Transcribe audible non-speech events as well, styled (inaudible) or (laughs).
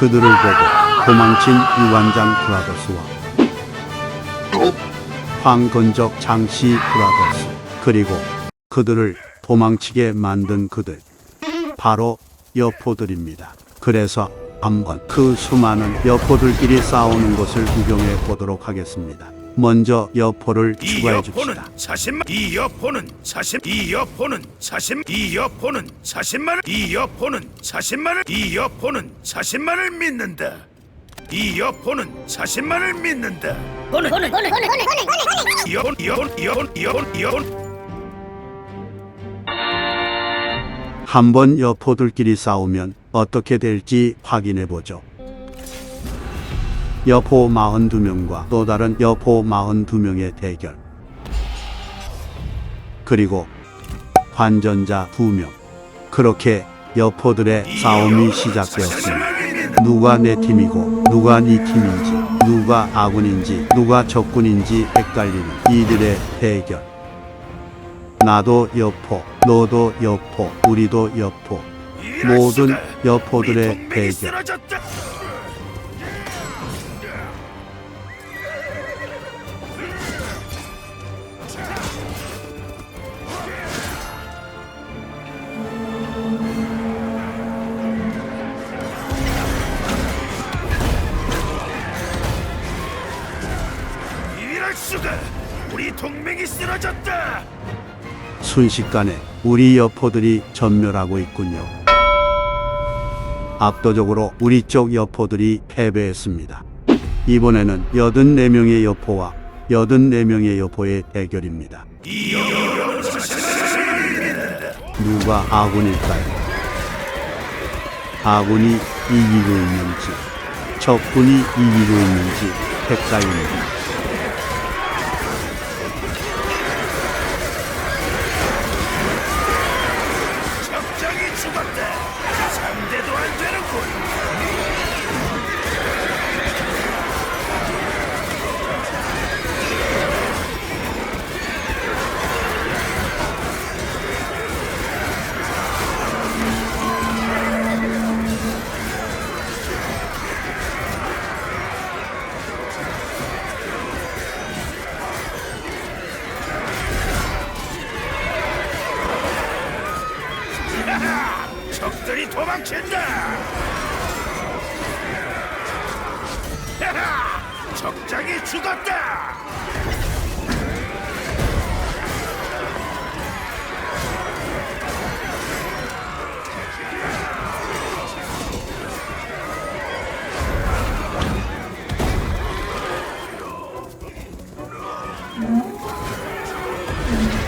그들을 보고 도망친 유관장 브라더스와 황건적 장씨 브라더스 그리고 그들을 도망치게 만든 그들 바로 여포들입니다. 그래서 한번 그 수많은 여포들끼리 싸우는 것을 구경해 보도록 하겠습니다. 먼저 여포를 이 추가해 여포는 줍시다. 사십만 이 여포는 사십 이 여포는 사십 이 여포는 사십만을 이 여포는 사십만을 이 여포는 사십만을 믿는다 이 여포는 사십만을 믿는다 오늘 오늘 오늘 오늘 오늘 오늘 여폰 여폰 여폰 여폰 여폰 한번 여포들끼리 싸우면 어떻게 될지 확인해 보죠. 여포 42명과 또 다른 여포 42명의 대결. 그리고 환전자 2명. 그렇게 여포들의 싸움이 시작되었습니다. 누가 내 팀이고 누가 네 팀인지 누가 아군인지 누가 적군인지 헷갈리는 이들의 대결. 나도 여포, 너도 여포, 우리도 여포. 모든. 여포들의 대결. 이럴 수가 우리 동맹이 쓰러졌다. 순식간에 우리 여포들이 전멸하고 있군요. 압도적으로 우리 쪽 여포들이 패배했습니다. 이번에는 84명의 여포와 84명의 여포의 대결입니다. 이 여포는 누가 아군일까요? 아군이 이기고 있는지, 적군이 이기고 있는지 헷갈립니다. 도망친다. (laughs) 적장이 죽었다. 예. 준